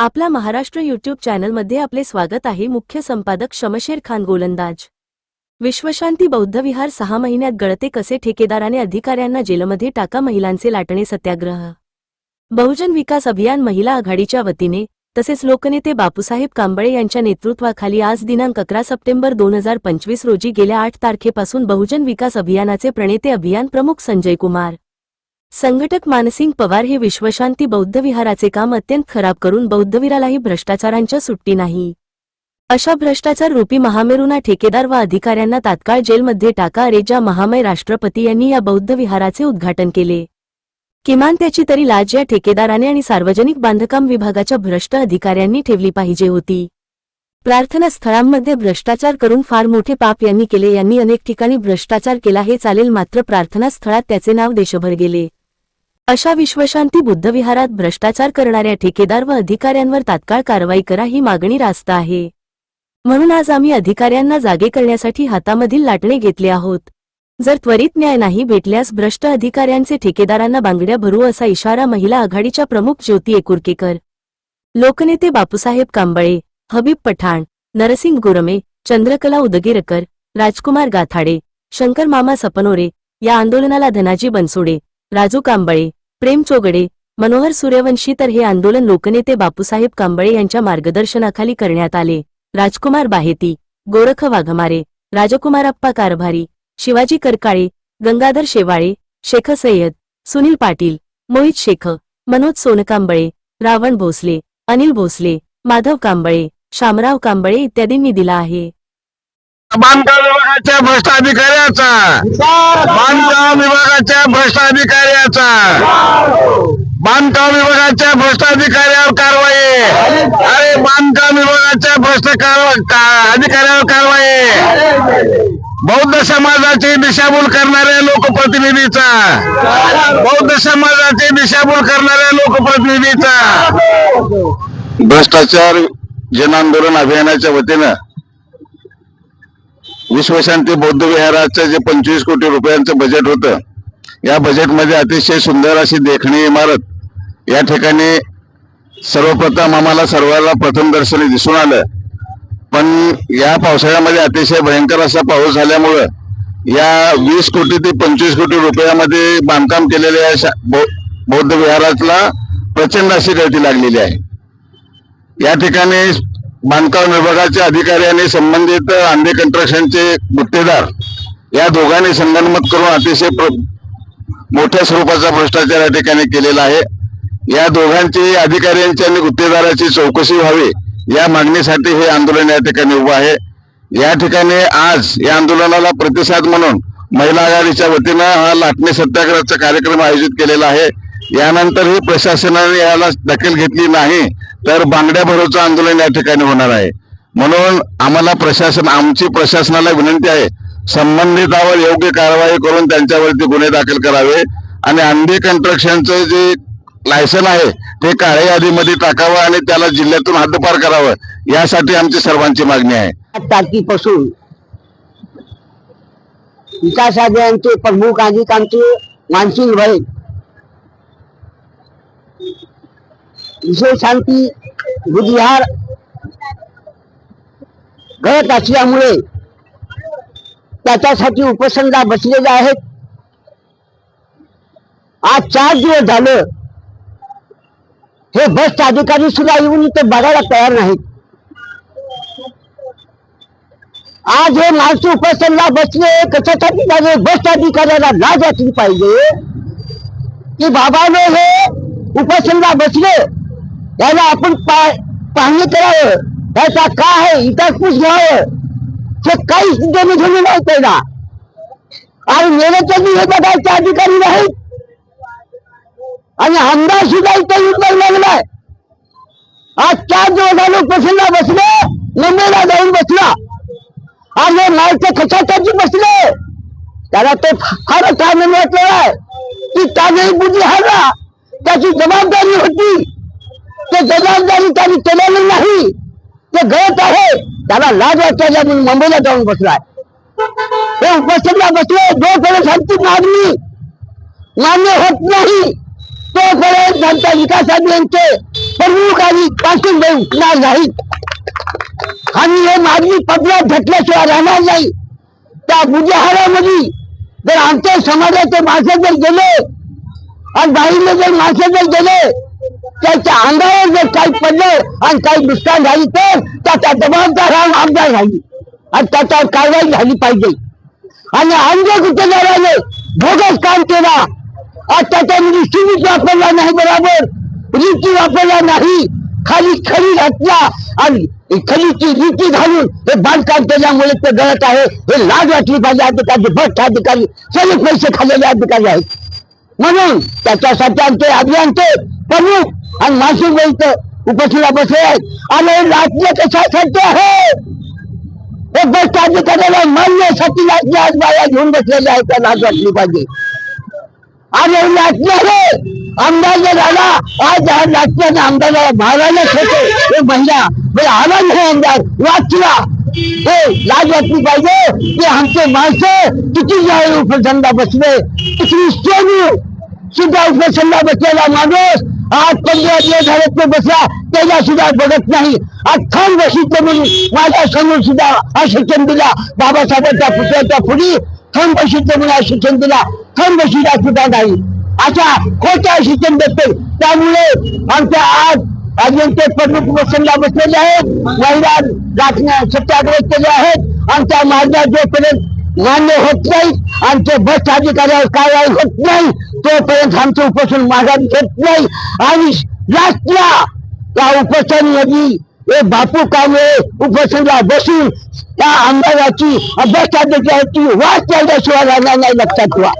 आपला महाराष्ट्र यूट्यूब चॅनलमध्ये आपले स्वागत आहे. मुख्य संपादक शमशेर खान गोलंदाज. विश्वशांती बौद्ध विहार सहा महिन्यात गळते कसे? ठेकेदाराने अधिकाऱ्यांना जेलमध्ये टाका. महिलांचे लाटणे सत्याग्रह. बहुजन विकास अभियान महिला आघाडीच्या वतीने तसेच लोकनेते बापूसाहेब कांबळे यांच्या नेतृत्वाखाली आज दिनांक अकरा सप्टेंबर दोन हजार पंचवीस रोजी गेल्या आठ तारखेपासून बहुजन विकास अभियानाचे प्रणेते अभियान प्रमुख संजय कुमार. संघटक मानसिंग पवार हे विश्वशांती बौद्ध विहाराचे काम अत्यंत खराब करून बौद्धविरालाही भ्रष्टाचारांच्या सुट्टी नाही. अशा भ्रष्टाचार रूपी महामेरूना ठेकेदार व अधिकाऱ्यांना तात्काळ जेलमध्ये टाका रेजा महामय राष्ट्रपती यांनी या बौद्ध विहाराचे उद्घाटन केले. किमान त्याची तरी लाज या ठेकेदाराने आणि सार्वजनिक बांधकाम विभागाच्या भ्रष्ट अधिकाऱ्यांनी ठेवली पाहिजे होती. प्रार्थना स्थळांमध्ये भ्रष्टाचार करून फार मोठे पाप यांनी केले यांनी अनेक ठिकाणी भ्रष्टाचार केला हे चालेल मात्र प्रार्थना स्थळात त्याचे नाव देशभर गेले. अशा विश्वशांती बुद्धविहारात भ्रष्टाचार करणाऱ्या ठेकेदार व अधिकाऱ्यांवर तात्काळ कारवाई करा ही मागणी रास्त आहे. म्हणून आज आम्ही अधिकाऱ्यांना जागे करण्यासाठी हातामधील लाटणे घेतले आहोत. जर त्वरित न्याय नाही भेटल्यास भ्रष्ट अधिकाऱ्यांचे ठेकेदारांना बांगड्या भरू असा इशारा महिला आघाडीच्या प्रमुख ज्योती एकुर्केकर लोकनेते बापूसाहेब कांबळे हबीब पठाण नरसिंग गुरमे चंद्रकला उदगीरकर राजकुमार गाथाडे शंकर मामा सपनोरे या आंदोलनाला धनाजी बनसोडे राजू कांबळे प्रेम चोगडे मनोहर सूर्यवंशी तर हे आंदोलन लोकनेते बापूसाहेब कांबळे यांच्या मार्गदर्शनाखाली करण्यात आले. राजकुमार बाहेती गोरख वाघमारे राजकुमारप्पा कारभारी शिवाजी करकाळे गंगाधर शेवाळे शेख सय्यद सुनील पाटील मोहित शेख मनोज सोनकांबळे रावण भोसले अनिल भोसले माधव कांबळे शामराव कांबळे इत्यादींनी दिला आहे. बांधकाम विभागाच्या भ्रष्ट अधिकाऱ्याचा बांधकाम विभागाच्या भ्रष्ट अधिकाऱ्याचा बांधकाम विभागाच्या भ्रष्ट अधिकाऱ्यावर कारवाई. अरे बांधकाम विभागाच्या भ्रष्ट अधिकाऱ्यावर कारवाई. बौद्ध समाजाची दिशाभूल करणाऱ्या लोकप्रतिनिधीचा. बौद्ध समाजाची दिशाभूल करणाऱ्या लोकप्रतिनिधीचा. भ्रष्टाचार जनआंदोलन अभियानाच्या वतीनं विश्वशांती बौद्ध विहाराचं जे पंचवीस कोटी रुपयांचं बजेट होतं या बजेटमध्ये अतिशय सुंदर अशी देखणी इमारत या ठिकाणी सर्वप्रथम आम्हाला सर्वांना प्रथम दर्शनी दिसून आलं. पण या पावसाळ्यामध्ये अतिशय भयंकर असा पाऊस झाल्यामुळं या वीस कोटी ते पंचवीस कोटी रुपयामध्ये बांधकाम केलेल्या या शा- बौ- बौद्ध विहारातला प्रचंड अशी गळती लागलेली आहे. या ठिकाणी बांधकाम विभागाचे अधिकारी आणि संबंधित आंबे कंट्रक्शनचे गुत्तेदार या दोघांनी संगनमत करून अतिशय प्र- मोठ्या स्वरूपाचा भ्रष्टाचार या ठिकाणी केलेला आहे. या दोघांची अधिकाऱ्यांची आणि गुत्तेदाराची चौकशी व्हावी या मागणीसाठी हे आंदोलन या ठिकाणी उभं आहे. या ठिकाणी आज या आंदोलनाला प्रतिसाद म्हणून महिला आघाडीच्या वतीनं हा लाटणे सत्याग्रहाचा कार्यक्रम आयोजित केलेला आहे. यानंतरही प्रशासनाने याला दखल घेतली नाही तर बांगड्या भरोचं आंदोलन या ठिकाणी होणार आहे. म्हणून आम्हाला प्रशासन आमची प्रशासनाला विनंती आहे संबंधितावर योग्य कारवाई करून त्यांच्यावरती गुन्हे दाखल करावे आणि अंडी कंस्ट्रक्शनचं जे लायसन आहे ते काळे यादीमध्ये टाकावं आणि त्याला जिल्ह्यातून हद्दपार करावं यासाठी आमची सर्वांची मागणी आहे. आठ तारखेपासून विकास अभियानचे प्रमुख अधिकांचे मानसिंग भाई विषय शांती बुद्धिहार घडत असल्यामुळे त्याच्यासाठी उपसंधा बसलेल्या आहेत. आज चार दिवस झालं हे बसचे अधिकारी सुद्धा येऊन इथे बघायला तयार नाहीत. आज हे माणसं उपसंधा बसले कशासाठी झाले भ्रष्ट अधिकाऱ्याला लाज वाटली पाहिजे. की बाबाने हे उपसंधा बसले याला आपण पाहणी करावं. त्याचा काय आहे? इतिहास घ्यावं ते काहीच देणे घेणे नाही त्याला आणि मेरेच्या हे बघायचे अधिकारी नाहीत. आणि आमदार सुद्धा इथे येऊन लागलाय. आज चार दिवस आलो उपोषणला बसले. मुंबईला जाऊन बसला. आणि माणसं कशासाठी बसले. त्याला ते फार कारण वाटलेलं आहे. की त्याने बुद्धी हरला त्याची जबाबदारी जबाबदारी त्यांनी केलेली नाही. ते गळत आहे त्याला लाज वाटायला म्हणून मुंबईला जाऊन बसलाय. हे उपस्थितला बसले जोपर्यंत मागणी मान्य होत नाही तोपर्यंत त्यांच्या विकास अभियानचे प्रमुख आणि पासून उठणार नाहीत आणि हे मागणी पदरात झटल्याशिवाय राहणार नाही. त्या गुजहारामध्ये जर आमच्या समाजाचे माणसं जर गेले आणि बाहेरले जर माणसं जर गेले त्याच्या अंगावर जर काही पडलं आणि काही नुकसान झाली तर त्याचा जबाबदार हा आमदार झाली आणि त्याच्यावर कारवाई झाली पाहिजे. आणि अंग गुत्तेदाराने बोगस काम केला. आज त्याच्या सिमेंट वापरला नाही बरोबर. रीती वापरला नाही. खाली खडी घातला आणि खलीची रीती घालून हे बांधकाम केल्यामुळे ते गळत आहे. हे लाज वाटली पाहिजे. अधिकारी भ्रष्ट अधिकारी सगळे पैसे खाल्लेले अधिकारी आहेत. म्हणून त्याच्यासाठी आमचे अभियानचे प्रमुख आणि नाशिक बोलत उपस्थित बसले आणि राज्य कशासाठी आहे? हे भ्रष्ट अधिकाऱ्याला मारण्यासाठी लाटणे आज बाया घेऊन बसलेले आहेत त्या लाज वाटली पाहिजे आणि लाटण्याने आमदार जर आला आज हा लाटण्याने आमदाराला मारायलाच होते हे महिला हे आला नाही आमदार. वाचला हे लाज वाटली पाहिजे ते आमचे माणसं किती जाळे उपसंधा बसले किती सोनू सुद्धा उपसंधा बसलेला माणूस आज पंधरा दिवस झाले ते बसला त्याला सुद्धा बघत नाही. आज खान बशीत म्हणून माझ्यासमोर सुद्धा हा शिक्षण दिला बाबासाहेबांच्या पुतळ्याच्या पुढी थंब बशीत म्हणून हा शिक्षण दिला थंब बशीला सुद्धा नाही. अशा खोट्या शिक्षण देते त्यामुळे आमच्या आज अजिंक्य प्रमुख बसला बसलेले आहेत. महिला राखण्या सत्याग्रह केले आहेत. आमच्या मागण्या जोपर्यंत मान्य होत नाही आणि ते भ्रष्ट अधिकाऱ्यावर कारवाई होत नाही तोपर्यंत आमचं उपोषण माघार घेत नाही. आणि लास्टला त्या उपोषणमध्ये हे बापू कांबळे उपोषणला बसून त्या आमदाराची भ्रष्ट वाट केल्याशिवाय राहणार नाही लक्षात ठेवा.